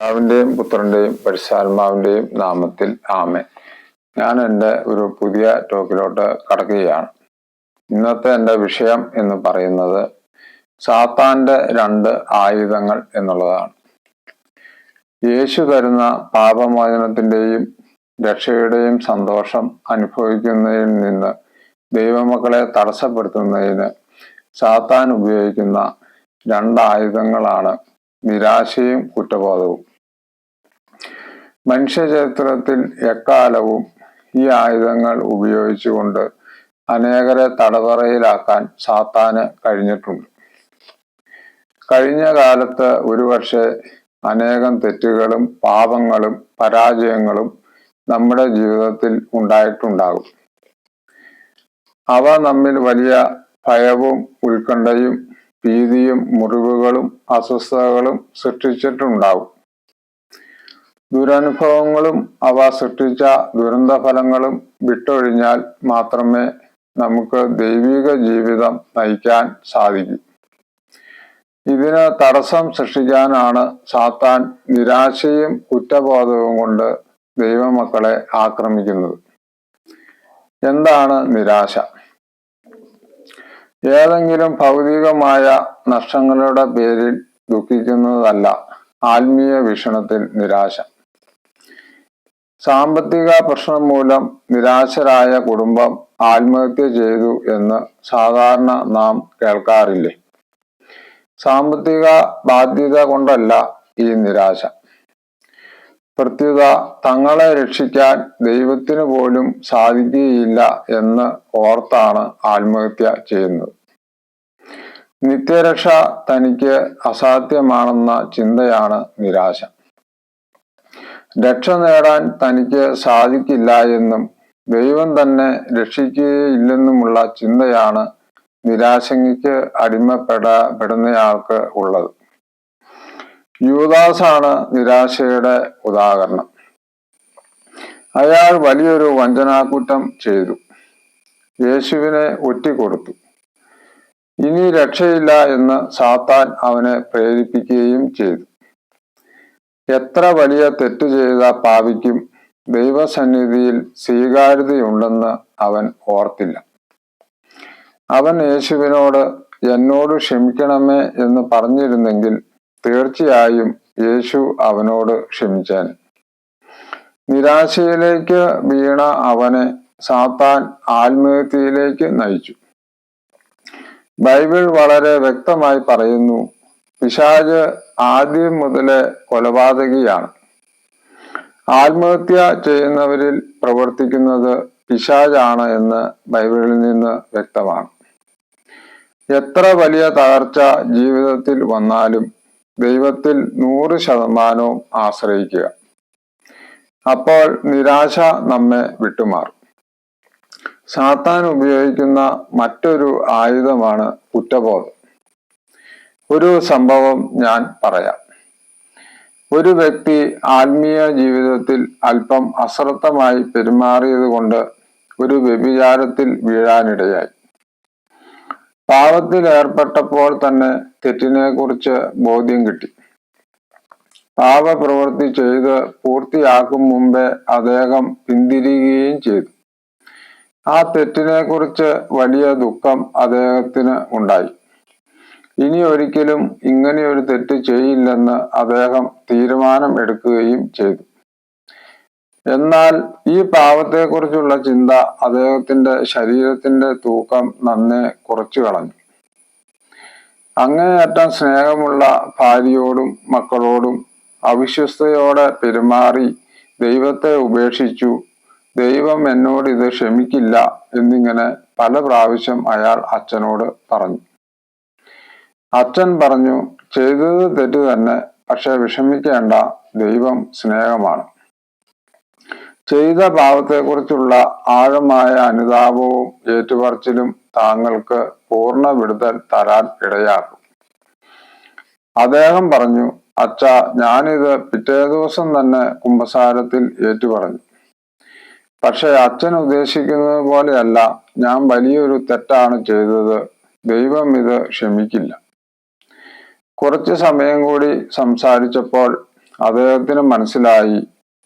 പിതാവിന്റെയും പുത്രന്റെയും പരിശാത്മാവിന്റെയും നാമത്തിൽ ആമേൻ. ഞാൻ എന്റെ ഒരു പുതിയ ടോക്കിലോട്ട് കടക്കുകയാണ്. ഇന്നത്തെ എന്റെ വിഷയം എന്ന് പറയുന്നത് സാത്താന്റെ രണ്ട് ആയുധങ്ങൾ എന്നുള്ളതാണ്. യേശു തരുന്ന പാപമോചനത്തിന്റെയും രക്ഷയുടെയും സന്തോഷം അനുഭവിക്കുന്നതിൽ നിന്ന് ദൈവമക്കളെ തടസ്സപ്പെടുത്തുന്നതിന് സാത്താൻ ഉപയോഗിക്കുന്ന രണ്ട് ആയുധങ്ങളാണ് നിരാശയും കുറ്റബോധവും. മനുഷ്യ ചരിത്രത്തിൽ എക്കാലവും ഈ ആയുധങ്ങൾ ഉപയോഗിച്ചുകൊണ്ട് അനേകരെ തടവറയിലാക്കാൻ സാത്താന് കഴിഞ്ഞിട്ടുണ്ട്. കഴിഞ്ഞ കാലത്ത് ഒരുപക്ഷെ അനേകം തെറ്റുകളും പാപങ്ങളും പരാജയങ്ങളും നമ്മുടെ ജീവിതത്തിൽ ഉണ്ടായിട്ടുണ്ടാകും. അവ നമ്മിൽ വലിയ ഭയവും ഉത്കണ്ഠയും ഭീതിയും മുറിവുകളും അസ്വസ്ഥതകളും സൃഷ്ടിച്ചിട്ടുണ്ടാവും ദുരനുഭവങ്ങളും അവ സൃഷ്ടിച്ച ദുരന്ത ഫലങ്ങളും വിട്ടൊഴിഞ്ഞാൽ മാത്രമേ നമുക്ക് ദൈവിക ജീവിതം നയിക്കാൻ സാധിക്കൂ. ഇതിന് തടസ്സം സൃഷ്ടിക്കാനാണ് സാത്താൻ നിരാശയും കുറ്റബോധവും കൊണ്ട് ദൈവമക്കളെ ആക്രമിക്കുന്നത്. എന്താണ് നിരാശ? ഏതെങ്കിലും ഭൗതികമായ നഷ്ടങ്ങളുടെ പേരിൽ ദുഃഖിക്കുന്നതല്ല ആത്മീയ വീക്ഷണത്തിൽ നിരാശ. സാമ്പത്തിക പ്രശ്നം മൂലം നിരാശരായ കുടുംബം ആത്മഹത്യ ചെയ്തു എന്ന് സാധാരണ നാം കേൾക്കാറില്ലേ? സാമ്പത്തിക ബാധ്യത കൊണ്ടല്ല ഈ നിരാശ. പ്രത്യുത തങ്ങളെ രക്ഷിക്കാൻ ദൈവത്തിന് പോലും സാധിക്കുകയില്ല എന്ന് ഓർത്താണ് ആത്മഹത്യ ചെയ്യുന്നത്. നിത്യരക്ഷ തനിക്ക് അസാധ്യമാണെന്ന ചിന്തയാണ് നിരാശ. രക്ഷ നേടാൻ തനിക്ക് സാധിക്കില്ല എന്നും ദൈവം തന്നെ രക്ഷിക്കുകയില്ലെന്നുമുള്ള ചിന്തയാണ് നിരാശയ്ക്ക് അടിമപ്പെടപ്പെടുന്നയാൾക്ക് ഉള്ളത്. യുവദാസാണ് നിരാശയുടെ ഉദാഹരണം. അയാൾ വലിയൊരു വഞ്ചനാക്കുറ്റം ചെയ്തു. യേശുവിനെ ഒറ്റിക്കൊടുത്തു. ഇനി രക്ഷയില്ല എന്ന് സാത്താൻ അവനെ പ്രേരിപ്പിക്കുകയും ചെയ്തു. എത്ര വലിയ തെറ്റ് ചെയ്ത പാപിക്കും ദൈവസന്നിധിയിൽ സ്വീകാര്യതയുണ്ടെന്ന് അവൻ ഓർത്തില്ല. അവൻ യേശുവിനോട് എന്നോട് ക്ഷമിക്കണമേ എന്ന് പറഞ്ഞിരുന്നെങ്കിൽ തീർച്ചയായും യേശു അവനോട് ക്ഷമിച്ചാൻ. നിരാശയിലേക്ക് വീണ അവനെ സാത്താൻ ആത്മഹത്യയിലേക്ക് നയിച്ചു. ബൈബിൾ വളരെ വ്യക്തമായി പറയുന്നു പിശാജ് ആദ്യം മുതലേ കൊലപാതകിയാണ്. ആത്മഹത്യ ചെയ്യുന്നവരിൽ പ്രവർത്തിക്കുന്നത് പിശാജാണ് എന്ന് ബൈബിളിൽ നിന്ന് വ്യക്തമാണ്. എത്ര വലിയ തകർച്ച ജീവിതത്തിൽ വന്നാലും ദൈവത്തിൽ നൂറ് ശതമാനവും ആശ്രയിക്കുക. അപ്പോൾ നിരാശ നമ്മെ വിട്ടുമാറും. സാത്താൻ ഉപയോഗിക്കുന്ന മറ്റൊരു ആയുധമാണ് കുറ്റബോധം. ഒരു സംഭവം ഞാൻ പറയാം. ഒരു വ്യക്തി ആത്മീയ ജീവിതത്തിൽ അല്പം അശ്രദ്ധമായി പെരുമാറിയത് കൊണ്ട് ഒരു വ്യഭിചാരത്തിൽ വീഴാനിടയായി. പാപത്തിൽ ഏർപ്പെട്ടപ്പോൾ തന്നെ തെറ്റിനെ കുറിച്ച് ബോധ്യം കിട്ടി. പാപപ്രവൃത്തി ചെയ്ത് പൂർത്തിയാക്കും മുമ്പേ അദ്ദേഹം പിന്തിരിയുകയും ചെയ്തു. ആ തെറ്റിനെ കുറിച്ച് വലിയ ദുഃഖം അദ്ദേഹത്തിന് ഉണ്ടായി. ഇനി ഒരിക്കലും ഇങ്ങനെയൊരു തെറ്റ് ചെയ്യില്ലെന്ന് അദ്ദേഹം തീരുമാനം എടുക്കുകയും ചെയ്തു. എന്നാൽ ഈ പാവത്തെക്കുറിച്ചുള്ള ചിന്ത അദ്ദേഹത്തിന്റെ ശരീരത്തിന്റെ തൂക്കം നന്നേ കുറച്ചു കളഞ്ഞു. അങ്ങേയറ്റം സ്നേഹമുള്ള ഭാര്യയോടും മക്കളോടും അവിശ്വസ്തയോടെ പെരുമാറി ദൈവത്തെ ഉപേക്ഷിച്ചു ദൈവം എന്നോട് ഇത് ക്ഷമിക്കില്ല എന്നിങ്ങനെ പല പ്രാവശ്യം അയാൾ അച്ഛനോട് പറഞ്ഞു. അച്ഛൻ പറഞ്ഞു ചെയ്തത് തെറ്റ് തന്നെ പക്ഷെ വിഷമിക്കേണ്ട ദൈവം സ്നേഹമാണ്. ചെയ്ത പാപത്തെക്കുറിച്ചുള്ള ആഴമായ അനുതാപവും ഏറ്റുപറച്ചിലും താങ്കൾക്ക് പൂർണ വിടുതൽ തരാൻ ഇടയാക്കും. അദ്ദേഹം പറഞ്ഞു അച്ഛ ഞാനിത് പിറ്റേ ദിവസം തന്നെ കുംഭസാരത്തിൽ ഏറ്റുപറഞ്ഞു. പക്ഷെ അച്ഛൻ ഉദ്ദേശിക്കുന്നത് പോലെയല്ല ഞാൻ വലിയൊരു തെറ്റാണ് ചെയ്തത്. ദൈവം ഇത് ക്ഷമിക്കില്ല. കുറച്ചു സമയം കൂടി സംസാരിച്ചപ്പോൾ അദ്ദേഹത്തിന് മനസ്സിലായി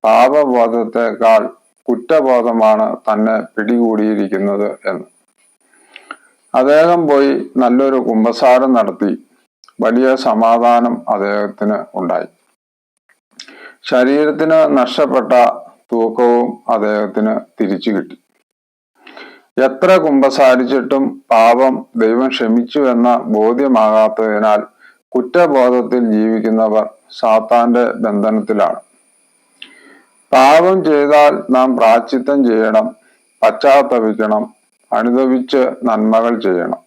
പാപബോധത്തെക്കാൾ കുറ്റബോധമാണ് തന്നെ പിടികൂടിയിരിക്കുന്നത് എന്ന്. അദ്ദേഹം പോയി നല്ലൊരു കുമ്പസാരം നടത്തി. വലിയ സമാധാനം അദ്ദേഹത്തിന് ഉണ്ടായി. ശരീരത്തിന് നഷ്ടപ്പെട്ട തൂക്കവും അദ്ദേഹത്തിന് തിരിച്ചു കിട്ടി. എത്ര കുമ്പസാരിച്ചിട്ടും പാപം ദൈവം ക്ഷമിച്ചു എന്ന ബോധ്യമാകാത്തതിനാൽ കുറ്റബോധത്തിൽ ജീവിക്കുന്നവർ സാത്താന്റെ ബന്ധനത്തിലാണ്. പാപം ചെയ്താൽ നാം പ്രാച്ചിത്തം ചെയ്യണം പശ്ചാത്തപിക്കണം അനുദപിച്ച് നന്മകൾ ചെയ്യണം.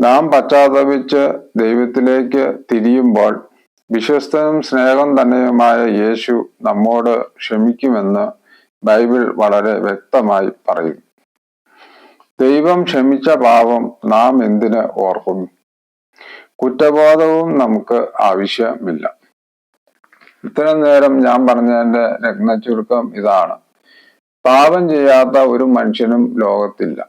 നാം പശ്ചാത്തപിച്ച് ദൈവത്തിലേക്ക് തിരിയുമ്പോൾ വിശ്വസ്തനും സ്നേഹം തന്നെയുമായ യേശു നമ്മോട് ക്ഷമിക്കുമെന്ന് ബൈബിൾ വളരെ വ്യക്തമായി പറയും. ദൈവം ക്ഷമിച്ച പാപം നാം എന്തിന് ഓർക്കുന്നു? കുറ്റബോധവും നമുക്ക് ആവശ്യമില്ല. ഇത്രയും നേരം ഞാൻ പറഞ്ഞതിന്റെ രത്ന ചുരുക്കം ഇതാണ്. പാപം ചെയ്യാത്ത ഒരു മനുഷ്യനും ലോകത്തില്ല.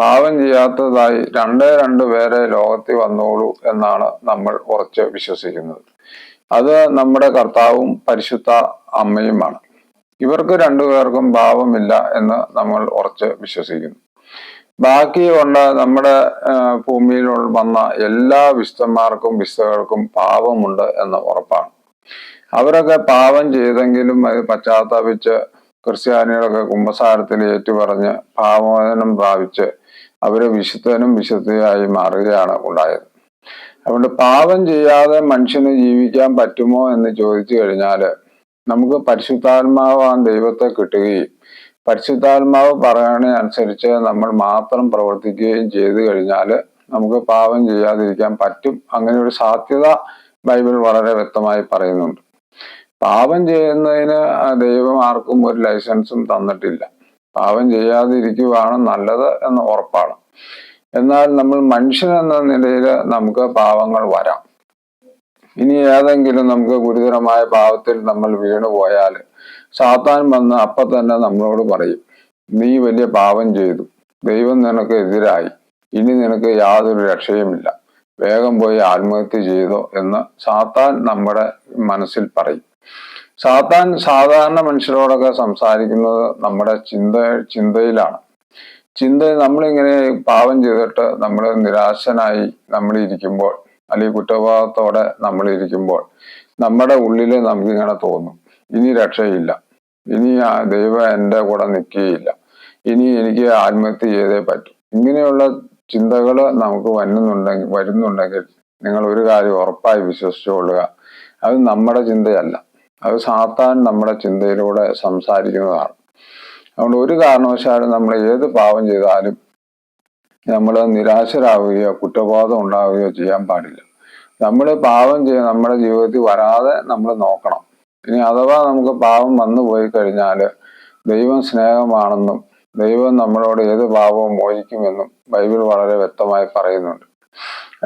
പാപം ചെയ്യാത്തതായി രണ്ടേ രണ്ട് പേരെ ലോകത്തിൽ വന്നോളൂ എന്നാണ് നമ്മൾ ഉറച്ച് വിശ്വസിക്കുന്നത്. അത് നമ്മുടെ കർത്താവും പരിശുദ്ധ അമ്മയുമാണ്. ഇവർക്ക് രണ്ടുപേർക്കും പാപമില്ല എന്ന് നമ്മൾ ഉറച്ച് വിശ്വസിക്കുന്നു. ബാക്കി കൊണ്ട് നമ്മുടെ ഭൂമിയിൽ വന്ന എല്ലാ വിശുദ്ധന്മാർക്കും വിശുദ്ധകൾക്കും പാപമുണ്ട് എന്ന് ഉറപ്പാണ്. അവരൊക്കെ പാപം ചെയ്തെങ്കിലും അത് പശ്ചാത്തപിച്ച് ക്രിസ്ത്യാനികളൊക്കെ കുംഭസാരത്തിൽ ഏറ്റുപറഞ്ഞ് പാപമോചനം പ്രാപിച്ച് അവർ വിശുദ്ധനും വിശുദ്ധയായി മാറുകയാണ് ഉണ്ടായത്. അതുകൊണ്ട് പാപം ചെയ്യാതെ മനുഷ്യന് ജീവിക്കാൻ പറ്റുമോ എന്ന് ചോദിച്ചു കഴിഞ്ഞാൽ നമുക്ക് പരിശുദ്ധാത്മാവാൻ ദൈവത്തെ കിട്ടുകയും പരിശുദ്ധാത്മാവ് പറയണ അനുസരിച്ച് നമ്മൾ മാത്രം പ്രവർത്തിക്കുകയും ചെയ്തു കഴിഞ്ഞാൽ നമുക്ക് പാപം ചെയ്യാതിരിക്കാൻ പറ്റും. അങ്ങനെ ഒരു സാധ്യത ബൈബിൾ വളരെ വ്യക്തമായി പറയുന്നുണ്ട്. പാപം ചെയ്യുന്നതിന് ദൈവം ആർക്കും ഒരു ലൈസൻസും തന്നിട്ടില്ല. പാപം ചെയ്യാതിരിക്കുവാണ് നല്ലത് എന്ന് ഉറപ്പാണ്. എന്നാൽ നമ്മൾ മനുഷ്യൻ എന്ന നിലയിൽ നമുക്ക് പാവങ്ങൾ വരാം. ഇനി ഏതെങ്കിലും നമുക്ക് ഗുരുതരമായ ഭാവത്തിൽ നമ്മൾ വീണുപോയാൽ സാത്താൻ വന്ന് അപ്പൊ തന്നെ നമ്മളോട് പറയും നീ വലിയ പാപം ചെയ്തു. ദൈവം നിനക്ക് എതിരായി. ഇനി നിനക്ക് യാതൊരു രക്ഷയുമില്ല. വേഗം പോയി ആത്മഹത്യ ചെയ്തോ എന്ന് സാത്താൻ നമ്മുടെ മനസ്സിൽ പറയും. സാത്താൻ സാധാരണ മനുഷ്യരോടൊക്കെ സംസാരിക്കുന്നത് നമ്മുടെ ചിന്ത ചിന്തയിലാണ്. ചിന്ത നമ്മളിങ്ങനെ പാപം ചെയ്തിട്ട് നമ്മൾ നിരാശനായി നമ്മൾ ഇരിക്കുമ്പോൾ അല്ലെങ്കിൽ കുറ്റബോധത്തോടെ നമ്മൾ ഇരിക്കുമ്പോൾ നമ്മുടെ ഉള്ളിൽ നമുക്കിങ്ങനെ തോന്നും ഇനി രക്ഷയില്ല. ഇനി ദൈവം എന്റെ കൂടെ നിൽക്കുകയില്ല. ഇനി എനിക്ക് ആത്മഹത്യ ചെയ്തേ പറ്റും. ഇങ്ങനെയുള്ള ചിന്തകൾ നമുക്ക് വരുന്നുണ്ടെങ്കിൽ വരുന്നുണ്ടെങ്കിൽ നിങ്ങൾ ഒരു കാര്യം ഉറപ്പായി വിശ്വസിച്ചുകൊള്ളുക അത് നമ്മുടെ ചിന്തയല്ല. അത് സാത്താൻ നമ്മുടെ ചിന്തയിലൂടെ സംസാരിക്കുന്നതാണ്. അതുകൊണ്ട് ഒരു കാരണവശാലും നമ്മൾ ഏത് പാവം ചെയ്താലും നമ്മൾ നിരാശരാകുകയോ കുറ്റബോധം ഉണ്ടാവുകയോ ചെയ്യാൻ പാടില്ല. നമ്മൾ പാവം ചെയ്യാൻ നമ്മുടെ ജീവിതത്തിൽ വരാതെ നമ്മൾ നോക്കണം. ഇനി അഥവാ നമുക്ക് പാവം വന്നു പോയി കഴിഞ്ഞാൽ ദൈവം സ്നേഹമാണെന്നും ദൈവം നമ്മളോട് ഏത് പാപവും മോചിക്കുമെന്നും ബൈബിൾ വളരെ വ്യക്തമായി പറയുന്നുണ്ട്.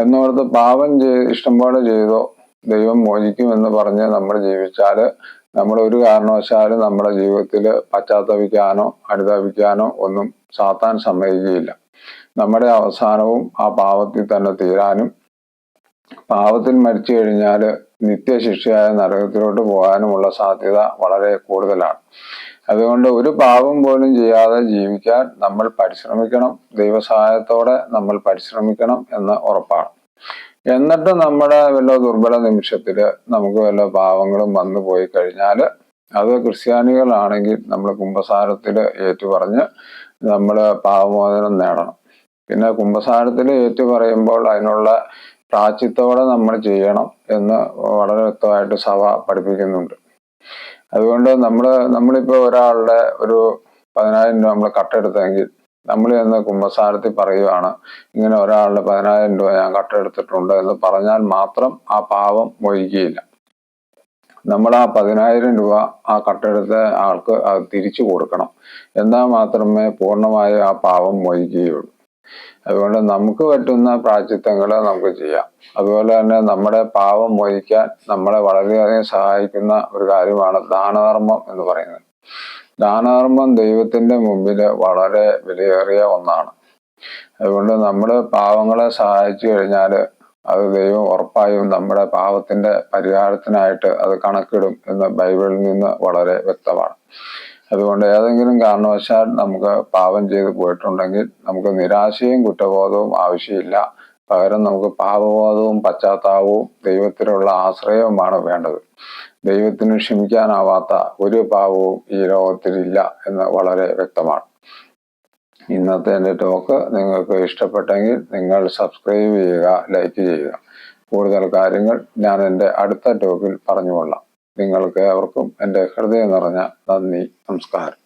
എന്നോർത്ത് പാപം ചെയ്ത് ഇഷ്ടംപോലെ ചെയ്തോ ദൈവം മോചിക്കുമെന്ന് പറഞ്ഞ് നമ്മൾ ജീവിച്ചാൽ നമ്മൾ ഒരു കാരണവശാലും നമ്മുടെ ജീവിതത്തിൽ പശ്ചാത്തപിക്കാനോ അനുതാപിക്കാനോ ഒന്നും സാത്താൻ സമ്മതിക്കുകയില്ല. നമ്മുടെ അവസാനവും ആ പാവത്തിൽ തന്നെ തീരാനും പാവത്തിൽ മരിച്ചു കഴിഞ്ഞാൽ നിത്യശിക്ഷയായ നരകത്തിലോട്ട് പോകാനുമുള്ള സാധ്യത വളരെ കൂടുതലാണ്. അതുകൊണ്ട് ഒരു പാപം പോലും ചെയ്യാതെ ജീവിക്കാൻ നമ്മൾ പരിശ്രമിക്കണം ദൈവസഹായത്തോടെ നമ്മൾ പരിശ്രമിക്കണം എന്ന് ഉറപ്പാണ്. എന്നിട്ട് നമ്മുടെ വല്ല ദുർബല നിമിഷത്തിൽ നമുക്ക് വല്ല പാവങ്ങളും വന്നു പോയി കഴിഞ്ഞാൽ അത് ക്രിസ്ത്യാനികളാണെങ്കിൽ നമ്മൾ കുംഭസാരത്തിൽ ഏറ്റുപറഞ്ഞ് നമ്മൾ പാവമോചനം നേടണം. പിന്നെ കുംഭസാരത്തിൽ ഏറ്റുപറയുമ്പോൾ അതിനുള്ള പ്രാച്ചിത്തോടെ നമ്മൾ ചെയ്യണം എന്ന് വളരെ വ്യക്തമായിട്ട് സഭ പഠിപ്പിക്കുന്നുണ്ട്. അതുകൊണ്ട് നമ്മൾ നമ്മളിപ്പോൾ ഒരാളുടെ ഒരു പതിനായിരം രൂപ നമ്മൾ കട്ടെടുത്തെങ്കിൽ നമ്മൾ എന്ന് കുംഭസാരത്തിൽ പറയുവാണ് ഇങ്ങനെ ഒരാളുടെ പതിനായിരം രൂപ ഞാൻ കട്ടെടുത്തിട്ടുണ്ട് എന്ന് പറഞ്ഞാൽ മാത്രം ആ പാവം മൊഴിക്കുകയില്ല നമ്മൾ ആ പതിനായിരം രൂപ ആ കട്ടെടുത്ത ആൾക്ക് തിരിച്ചു കൊടുക്കണം. എന്നാൽ മാത്രമേ പൂർണമായ ആ പാവം മൊഴിക്കുകയുള്ളൂ അതുകൊണ്ട് നമുക്ക് പറ്റുന്ന പ്രാചിത്വങ്ങൾ നമുക്ക് ചെയ്യാം. അതുപോലെ തന്നെ നമ്മുടെ പാവം മോചിക്കാൻ നമ്മളെ വളരെയധികം സഹായിക്കുന്ന ഒരു കാര്യമാണ് ദാനധർമ്മം എന്ന് പറയുന്നത്. ദാനധർമ്മം ദൈവത്തിന്റെ മുമ്പിൽ വളരെ വിലയേറിയ ഒന്നാണ്. അതുകൊണ്ട് നമ്മൾ പാവങ്ങളെ സഹായിച്ചു കഴിഞ്ഞാൽ അത് ദൈവം ഉറപ്പായും നമ്മുടെ പാപത്തിന്റെ പരിഹാരത്തിനായിട്ട് അത് കണക്കിടും എന്ന് ബൈബിളിൽ നിന്ന് വളരെ വ്യക്തമാണ്. അതുകൊണ്ട് ഏതെങ്കിലും കാരണവശാൽ നമുക്ക് പാപം ചെയ്തു പോയിട്ടുണ്ടെങ്കിൽ നമുക്ക് നിരാശയും കുറ്റബോധവും ആവശ്യമില്ല. പകരം നമുക്ക് പാപബോധവും പശ്ചാത്താപവും ദൈവത്തിലുള്ള ആശ്രയവുമാണ് വേണ്ടത്. ദൈവത്തിന് ക്ഷമിക്കാനാവാത്ത ഒരു പാപവും ഈ ലോകത്തിലില്ല എന്ന് വളരെ വ്യക്തമാണ്. ഇന്നത്തെ എന്റെ ടോക്ക് നിങ്ങൾക്ക് ഇഷ്ടപ്പെട്ടെങ്കിൽ നിങ്ങൾ സബ്സ്ക്രൈബ് ചെയ്യുക ലൈക്ക് ചെയ്യുക. കൂടുതൽ കാര്യങ്ങൾ ഞാൻ എന്റെ അടുത്ത ടോക്കിൽ പറഞ്ഞുകൊള്ളാം. നിങ്ങൾക്ക് ഏവർക്കും എന്റെ ഹൃദയം നിറഞ്ഞ നന്ദി നമസ്കാരം.